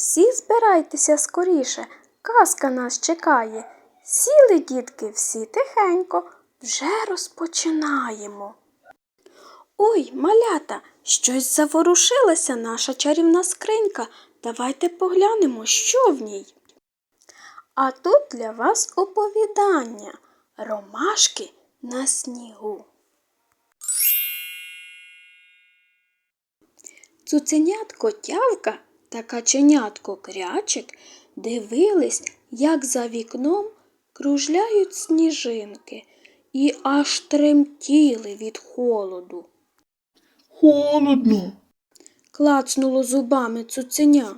Всі збирайтеся скоріше, казка нас чекає. Сіли, дітки, всі тихенько, вже розпочинаємо. Ой, малята, щось заворушилася наша чарівна скринька. Давайте поглянемо, що в ній. А тут для вас оповідання Ромашки на снігу. Цуценятко тявка та каченятко крячик дивились, як за вікном кружляють сніжинки, і аж тремтіли від холоду. Холодно. Клацнуло зубами цуценя.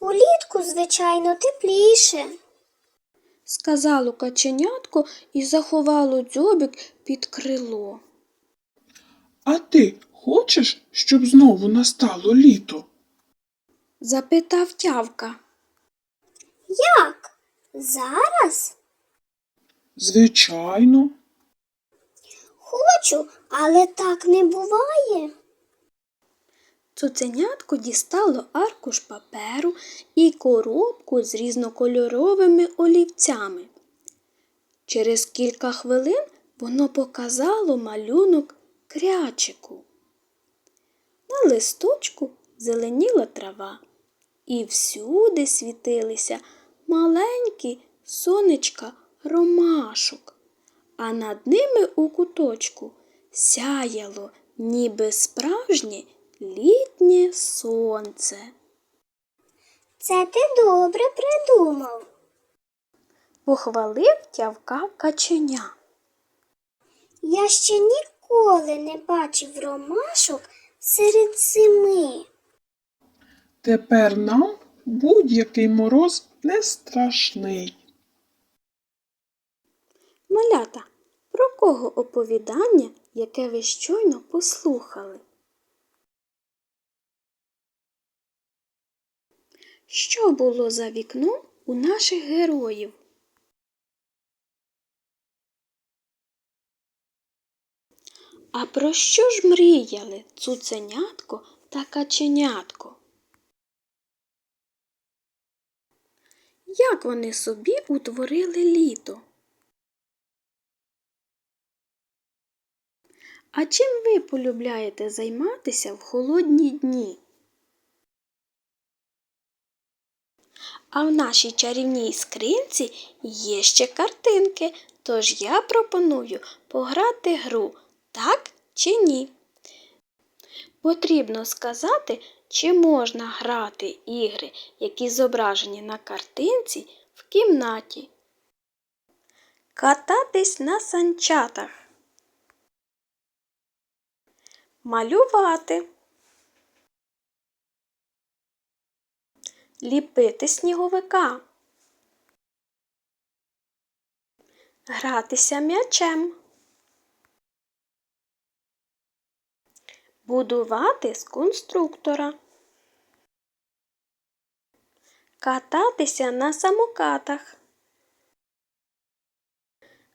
Улітку, звичайно, тепліше. Сказало каченятко і заховало дзьобик під крило. А ти хочеш, щоб знову настало літо? Запитав тявка. Як? Зараз? Звичайно. Хочу, але так не буває. Цуценятко дістало аркуш паперу і коробку з різнокольоровими олівцями. Через кілька хвилин воно показало малюнок крячику. На листочку зеленіла трава, і всюди світилися маленькі сонечка ромашок, а над ними у куточку сяяло, ніби справжнє літнє сонце. Це ти добре придумав. Похвалив тявка каченя. Я ще ніколи не бачив ромашок серед зими. Тепер нам будь-який мороз не страшний. Малята, про кого оповідання, яке ви щойно послухали? Що було за вікном у наших героїв? А про що ж мріяли цуценятко та каченятко? Як вони собі утворили літо? А чим ви полюбляєте займатися в холодні дні? А в нашій чарівній скринці є ще картинки, тож я пропоную пограти гру так чи ні. Потрібно сказати, чи можна грати ігри, які зображені на картинці в кімнаті. Кататись на санчатах. Малювати. Ліпити сніговика. Гратися м'ячем. Будувати з конструктора. Кататися на самокатах.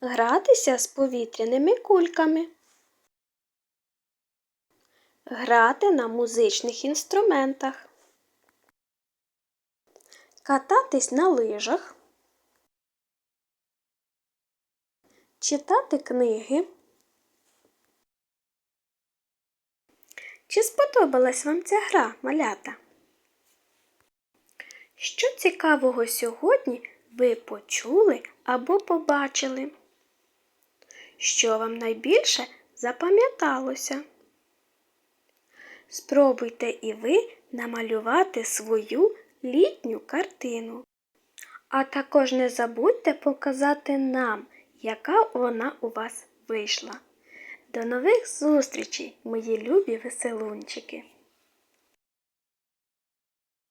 Гратися з повітряними кульками. Грати на музичних інструментах. Кататись на лижах. Читати книги. Чи сподобалась вам ця гра, малята? Що цікавого сьогодні ви почули або побачили? Що вам найбільше запам'яталося? Спробуйте і ви намалювати свою літню картину. А також не забудьте показати нам, яка вона у вас вийшла. До нових зустрічей, мої любі веселунчики!